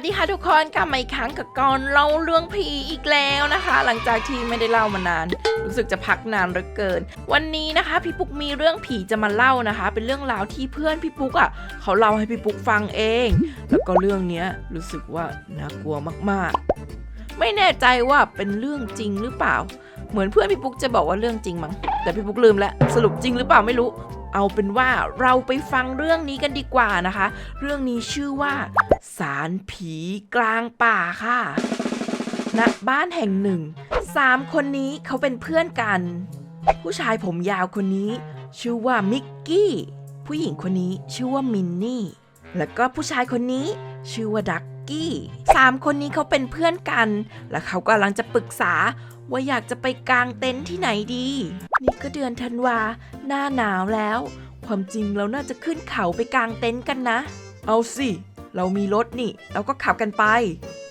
สวัสดีค่ะทุกคนกลับมาอีกครั้งกับกอนเล่าเรื่องผีอีกแล้วนะคะ หลังจากที่ไม่ได้เล่ามานาน รู้สึกจะพักนานเหลือเกิน วันนี้นะคะพี่ปุ๊กมีเรื่องผีจะมาเล่านะคะ เป็นเรื่องราวที่เพื่อนพี่ปุ๊กอะ่ะเขาเล่าให้พี่ปุ๊กฟังเอง แล้วก็เรื่องเนี้ยรู้สึกว่าน่ากลัวมากๆ ไม่แน่ใจว่าเป็นเรื่องจริงหรือเปล่า เหมือนเพื่อนพี่ปุ๊กจะบอกว่าเรื่องจริงมั้งแต่พี่ปุ๊กลืมแล้วสรุปจริงหรือเปล่าไม่รู้ เอาเป็นว่าเราไปฟังเรื่องนี้กันดีกว่านะคะ เรื่องนี้ชื่อว่า สารผีกลางป่าค่ะณบ้านแห่งหนึ่งสามคนนี้เขาเป็นเพื่อนกัน ผู้ชายผมยาวคนนี้ ชื่อว่ามิกกี้ ผู้หญิงคนนี้ชื่อว่ามินนี่ แล้วก็ผู้ชายคนนี้ชื่อว่าดักกี้สามคนนี้เขาเป็นเพื่อนกัน และเขากำลังจะปรึกษา ว่าอยากจะไปกางเต็นท์ที่ไหนดี นี่ก็เดือนธันวา หน้าหนาวแล้ว ความจริงเราน่าจะขึ้นเขาไปกางเต็นท์กันนะ เอาสิ เรามีรถนี่ เราก็ขับกันไป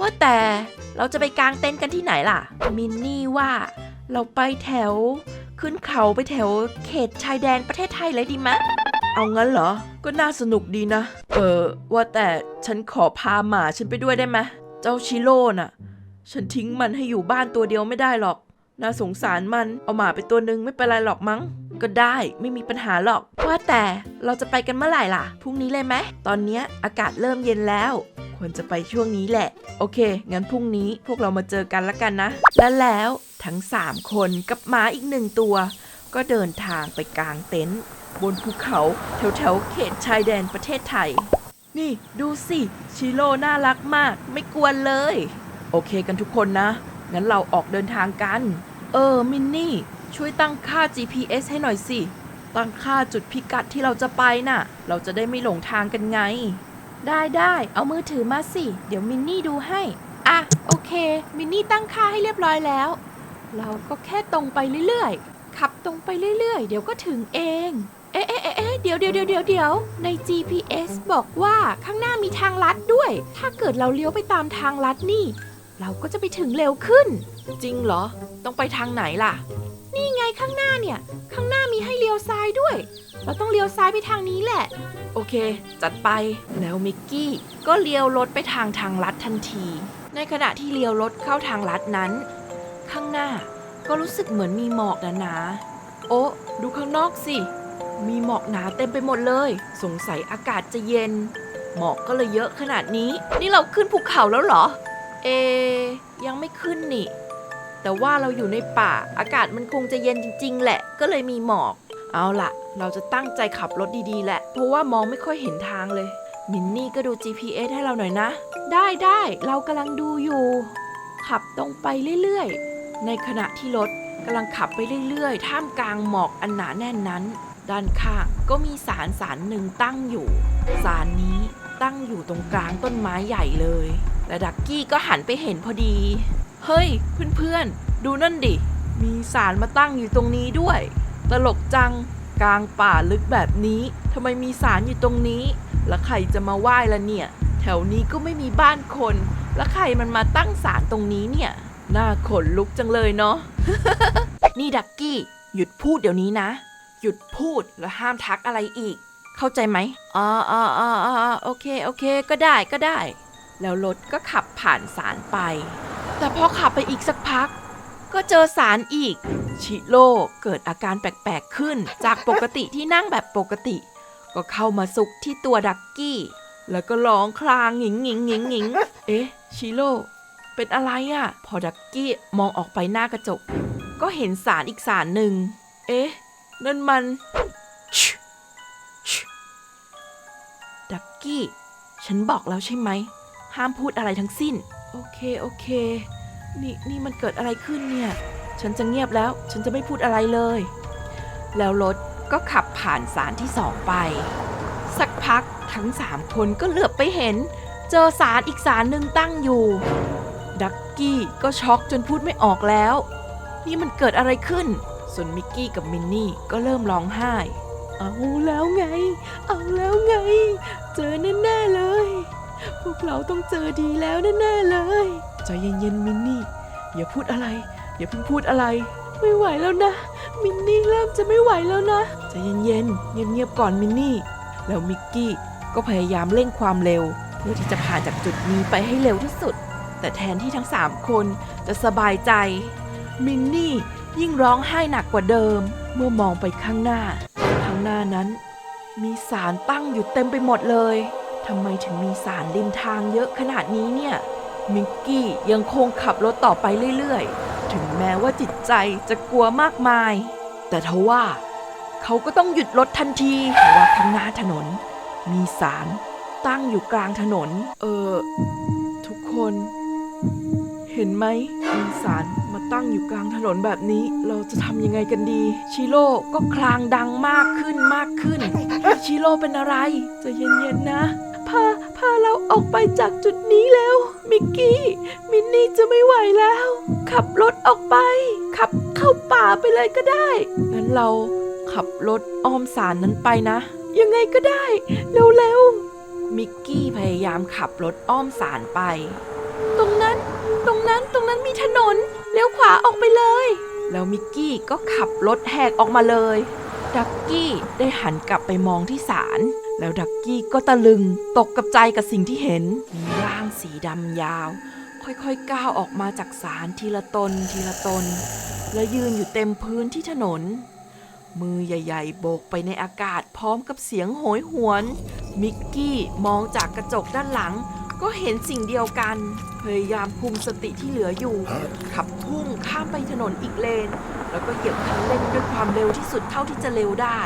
ว่าแต่เราจะไปกางเต็นท์กันที่ไหนล่ะ มินนี่ว่า เราไปแถว ขึ้นเขาไปแถวเขตชายแดนประเทศไทยเลยดีมะเอางั้นเหรอ ก็น่าสนุกดีนะ เออ ว่าแต่ฉันขอพาหมาฉันไปด้วยได้ไหม เจ้าชิโร่น่ะ ฉันทิ้งมันให้อยู่บ้านตัวเดียวไม่ได้หรอก น่าสงสารมัน เอาหมาไปตัวหนึ่งไม่เป็นไรหรอกมั้ง ก็ได้ไม่มีปัญหาหรอก ว่าแต่เราจะไปกันเมื่อไหร่ล่ะ พรุ่งนี้เลยไหม ตอนนี้อากาศเริ่มเย็นแล้ว ควรจะไปช่วงนี้แหละ โอเค งั้นพรุ่งนี้พวกเรามาเจอกันละกันนะ และแล้วทั้ง 3 คนกับหมาอีกหนึ่งตัว ก็เดินทางไปกางเต็นท์บนภูเขาแถวๆเขตชายแดนประเทศไทย นี่ดูสิ ชิโร่น่ารักมาก ไม่กวนเลย โอเคกันทุกคนนะ งั้นเราออกเดินทางกัน เออ มินนี่ ช่วยตั้งค่า GPS ให้หน่อยสิ ตั้งค่าจุดพิกัดที่เราจะไปน่ะ เราจะได้ไม่หลงทางกันไง ได้ได้เอามือถือมาสิ เดี๋ยวมินนี่ดูให้ อะ โอเค มินนี่ตั้งค่าให้เรียบร้อยแล้ว เราก็แค่ตรงไปเรื่อยๆ ขับตรงไปเรื่อยๆ เดี๋ยวก็ถึงเอง เอ๊ะเอ๊ะเอ๊ะเอ๊ะเดี๋ยวเดี๋ยวเดี๋ยวเดี๋ยวเดี๋ยวใน GPS บอกว่าข้างหน้ามีทางลัดด้วย ถ้าเกิดเราเลี้ยวไปตามทางลัดนี่ เราก็จะไปถึงเร็วขึ้น จริงเหรอ ต้องไปทางไหนล่ะ นี่ไงข้างหน้าเนี่ย ข้างหน้ามีให้เลี้ยวซ้ายด้วย เราต้องเลี้ยวซ้ายไปทางนี้แหละ โอเค จัดไป แล้วมิกกี้ก็เลี้ยวรถไปทางทางลัดทันที ในขณะที่เลี้ยวรถเข้าทางลัดนั้น ข้างหน้าก็รู้สึกเหมือนมีหมอกหนาๆโอ้ดูข้างนอกสิ มีหมอกหนาเต็มไปหมดเลย สงสัยอากาศจะเย็น หมอกก็เลยเยอะขนาดนี้ นี่เราขึ้นภูเขาแล้วเหรอ เอ ยังไม่ขึ้นนี่ แต่ว่าเราอยู่ในป่าอากาศมันคงจะเย็นจริง ๆ แหละ ก็เลยมีหมอก เอาล่ะ เราจะตั้งใจขับรถดีๆ แหละ เพราะว่ามองไม่ค่อยเห็นทางเลย มินนี่ก็ดู GPS ให้เราหน่อยนะ ได้ได้เรากำลังดูอยู่ ขับตรงไปเรื่อยๆ ในขณะที่รถกำลังขับไปเรื่อยๆ ท่ามกลางหมอกอันหนาแน่นนั้น ด้านข้างก็มีศาลศาลหนึ่งตั้งอยู่ศาลนี้ตั้งอยู่ตรงกลางต้นไม้ใหญ่เลย และดักกี้ก็หันไปเห็นพอดี เฮ้ย เพื่อนๆ ดูนั่นดิ มีศาลมาตั้งอยู่ตรงนี้ด้วย ตลกจัง กลางป่าลึกแบบนี้ทำไมมีศาลอยู่ตรงนี้ แล้วใครจะมาไหว้ละเนี่ย แถวนี้ก็ไม่มีบ้านคน แล้วใครมันมาตั้งศาลตรงนี้เนี่ยน่าขนลุกจังเลยเนาะ นี่ดักกี้ หยุดพูดเดี๋ยวนี้นะ หยุดพูดแล้วห้ามทักอะไรอีก เข้าใจไหมอ๋ออ๋ออ๋ออ๋อโอเค โอเค ก็ได้ ก็ได้ แล้วรถก็ขับผ่านศาลไป แต่พอขับไปอีกสักพัก ก็เจอสารอีก ชิโร่เกิดอาการแปลกๆขึ้น จากปกติที่นั่งแบบปกติ ก็เข้ามาซุกที่ตัวดักกี้ แล้วก็ร้องคลางหงิงหงิงหงิงหงิงเอ๊ะ ชิโร่เป็นอะไรอะ่ะ พอดักกี้มองออกไปหน้ากระจก ก็เห็นสารอีกสารหนึ่ง เอ๊ะ นั่นมันดักกี้ ฉันบอกแล้วใช่ไหม ห้ามพูดอะไรทั้งสิ้น โอเค โอเค นี่นี่มันเกิดอะไรขึ้นเนี่ย ฉันจะเงียบแล้ว ฉันจะไม่พูดอะไรเลย แล้วรถก็ขับผ่านสารที่สองไป สักพักทั้งสามคนก็เหลือบไปเห็น เจอสารอีกสารหนึ่งตั้งอยู่ ดักกี้ก็ช็อกจนพูดไม่ออกแล้ว นี่มันเกิดอะไรขึ้น ส่วนมิกกี้กับมินนี่ก็เริ่มร้องไห้ เอาแล้วไง เอาแล้วไง เจอแน่ๆเลย เราต้องเจอดีแล้วแน่ๆเลยใจเย็นๆมินนี่ อย่าพูดอะไร อย่าเพิ่งพูดอะไร ไม่ไหวแล้วนะ มินนี่เริ่มจะไม่ไหวแล้วนะใจเย็นๆเงียบๆก่อนมินนี่ แล้วมิกกี้ก็พยายามเร่งความเร็ว เพื่อที่จะผ่านจากจุดนี้ไปให้เร็วที่สุด แต่แทนที่ทั้งสามคนจะสบายใจ มินนี่ยิ่งร้องไห้หนักกว่าเดิม เมื่อมองไปข้างหน้า ข้างหน้านั้น มีสารตั้งอยู่เต็มไปหมดเลย ทำไมถึงมีสารริมทางเยอะขนาดนี้เนี่ย มิกกี้ยังคงขับรถต่อไปเรื่อยๆ ถึงแม้ว่าจิตใจจะกลัวมากมาย แต่ทว่าเขาก็ต้องหยุดรถทันทีเพราะว่าข้างหน้าถนน มีสารตั้งอยู่กลางถนน เออ ทุกคน เห็นไหมมีสารมาตั้งอยู่กลางถนนแบบนี้ เราจะทำยังไงกันดี ชิโร่ก็คลางดังมากขึ้นมากขึ้น ชิโร่เป็นอะไร จะเย็นๆนะา พาเราออกไปจากจุดนี้แล้ว มิกกี้ มินนี่จะไม่ไหวแล้ว ขับรถออกไป ขับเข้าป่าไปเลยก็ได้ งั้นเราขับรถอ้อมสารนั้นไปนะ ยังไงก็ได้ เร็วๆ มิกกี้พยายามขับรถอ้อมสารไป ตรงนั้น ตรงนั้น ตรงนั้นมีถนน เลี้ยวขวาออกไปเลย แล้วมิกกี้ก็ขับรถแหกออกมาเลย ดักกี้ได้หันกลับไปมองที่ศาล แล้วดักกี้ก็ตะลึงตกกับใจกับสิ่งที่เห็น มีร่างสีดำยาว ค่อยๆก้าวออกมาจากศาลทีละตนทีละตน และยืนอยู่เต็มพื้นที่ถนน มือใหญ่ ๆ โบกไปในอากาศพร้อมกับเสียงโหยหวน มิกกี้มองจากกระจกด้านหลัง ก็เห็นสิ่งเดียวกัน พยายามคุมสติที่เหลืออยู่ ขับพุ่งข้ามไปถนนอีกเลน แล้วก็เหยียบคันเร่งด้วยความเร็วที่สุดเท่าที่จะเร็วได้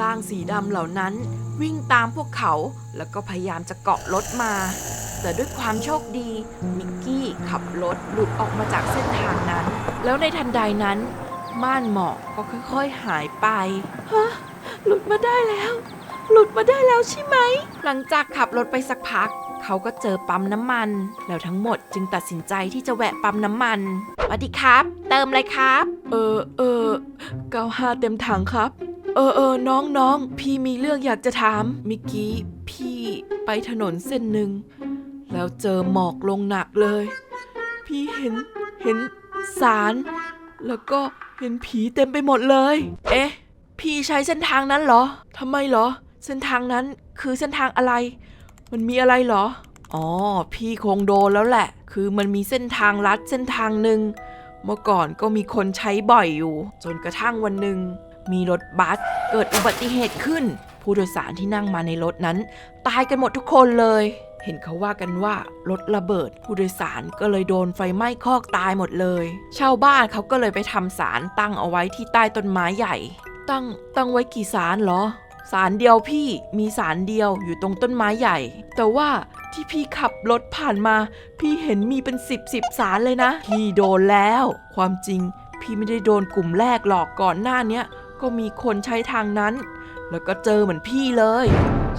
ร่างสีดำเหล่านั้น วิ่งตามพวกเขาแล้วก็พยายามจะเกาะรถมา แต่ด้วยความโชคดีมิกกี้ขับรถหลุดออกมาจากเส้นทางนั้น แล้วในทันใดนั้น ม่านหมอกก็ค่อย ๆหายไปฮะหลุดมาได้แล้ว หลุดมาได้แล้วใช่ไหม หลังจากขับรถไปสักพัก เขาก็เจอปั๊มน้ำมัน แล้วทั้งหมดจึงตัดสินใจที่จะแวะปั๊มน้ำมันสวัสดีครับ เติมเลยครับ เออเออเก้าห้าเต็มถังครับ เออเออน้องน้องพี่มีเรื่องอยากจะถามมิกกี้พี่ไปถนนเส้นหนึ่งแล้วเจอหมอกลงหนักเลย พี่เห็นเห็นสารแล้วก็เห็นผีเต็มไปหมดเลย เอ๊ะ พี่ใช้เส้นทางนั้นเหรอทำไมเหรอ เส้นทางนั้นคือเส้นทางอะไร มันมีอะไรเหรอ อ๋อ พี่คงโดนแล้วแหละ คือมันมีเส้นทางลัดเส้นทางหนึ่งเมื่อก่อนก็มีคนใช้บ่อยอยู่ จนกระทั่งวันหนึ่ง มีรถบัสเกิดอุบัติเหตุขึ้น ผู้โดยสารที่นั่งมาในรถนั้น ตายกันหมดทุกคนเลย เห็นเขาว่ากันว่ารถระเบิด ผู้โดยสารก็เลยโดนไฟไหม้คอกตายหมดเลย ชาวบ้านเขาก็เลยไปทำสารตั้งเอาไว้ที่ใต้ต้นไม้ใหญ่ ตั้งตั้งไว้กี่สารเหรอสารเดียวพี่มีสารเดียวอยู่ตรงต้นไม้ใหญ่ แต่ว่าที่พี่ขับรถผ่านมา พี่เห็นมีเป็นสิบสิบสารเลยนะ พี่โดนแล้ว ความจริง พี่ไม่ได้โดนกลุ่มแรกหรอกก่อนหน้าเนี้ย ก็มีคนใช้ทางนั้น แล้วก็เจอเหมือนพี่เลย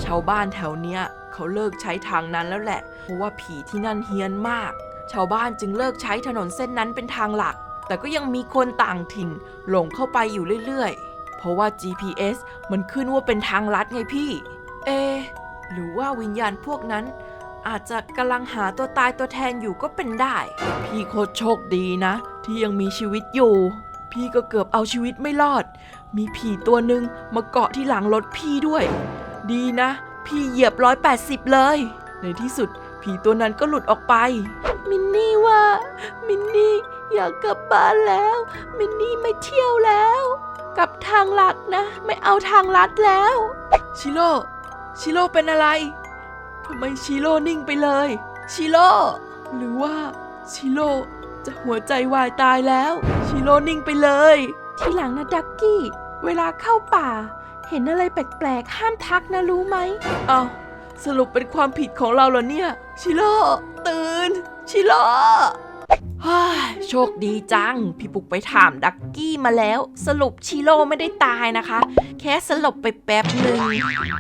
ชาวบ้านแถวเนี้ยเขาเลิกใช้ทางนั้นแล้วแหละ เพราะว่าผีที่นั่นเฮี้ยนมาก ชาวบ้านจึงเลิกใช้ถนนเส้นนั้นเป็นทางหลัก แต่ก็ยังมีคนต่างถิ่นหลงเข้าไปอยู่เรื่อยๆ เพราะว่า GPS มันขึ้นว่าเป็นทางลัดไงพี่ เอ หรือว่าวิญญาณพวกนั้นอาจจะกำลังหาตัวตายตัวแทนอยู่ก็เป็นได้ พี่โคตรโชคดีนะ ที่ยังมีชีวิตอยู่ พี่ก็เกือบเอาชีวิตไม่รอด มีผีตัวหนึ่งมาเกาะที่หลังรถพี่ด้วย ดีนะ พี่เหยียบร้อยแปดสิบเลย ในที่สุดผีตัวนั้นก็หลุดออกไป มินนี่ว่า มินนี่อยากกลับบ้านแล้ว มินนี่ไม่เที่ยวแล้ว กลับทางลัดนะ ไม่เอาทางลัดแล้ว ชิโร่ ชิโร่เป็นอะไร ทำไมชิโร่นิ่งไปเลย ชิโร่ หรือว่าชิโร่ จะหัวใจวายตายแล้วชิโร่นิ่งไปเลย ทีหลังนะดักกี้ เวลาเข้าป่า เห็นอะไรแปลกๆ ห้ามทักนะรู้ไหมเอาวสรุปเป็นความผิดของเราเหรอเนี่ย ชิโร่ตื่น ชิโร่เฮ้ยโชคดีจัง พี่ปุกไปถามดักกี้มาแล้ว สรุปชิโร่ไม่ได้ตายนะคะ แค่สลบไปแป๊บหนึ่ง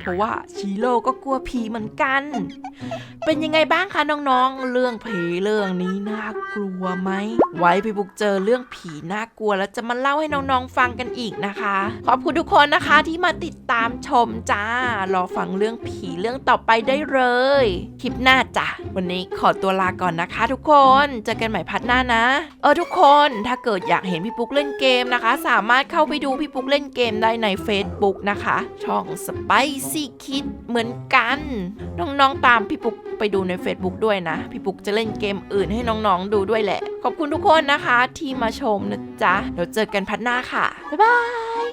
เพราะว่าชิโร่ก็กลัวผีเหมือนกัน เป็นยังไงบ้างคะน้องๆ เรื่องผีเรื่องนี้น่ากลัวไหม ไว้พี่บุกเจอเรื่องผีน่ากลัวแล้วจะมาเล่าให้น้องๆฟังกันอีกนะคะ ขอบคุณทุกคนนะคะที่มาติดตามชมจ้ารอฟังเรื่องผีเรื่องต่อไปได้เลย คลิปหน้าจ้ะวันนี้ขอตัวลาก่อนนะคะ ทุกคนเจอกันใหม่พัดหน้านะ เออทุกคนถ้าเกิดอยากเห็นพี่ปุ๊กเล่นเกมนะคะ สามารถเข้าไปดูพี่ปุ๊กเล่นเกมได้ใน Facebook นะคะ ช่อง Spicy Kid เหมือนกัน น้องๆตามพี่ปุ๊กไปดูใน Facebook ด้วยนะ พี่ปุ๊กจะเล่นเกมอื่นให้น้องๆดูด้วยแหละ ขอบคุณทุกคนนะคะที่มาชมนะจ๊ะเดี๋ยวเจอกันพัดหน้าค่ะบ๊ายบาย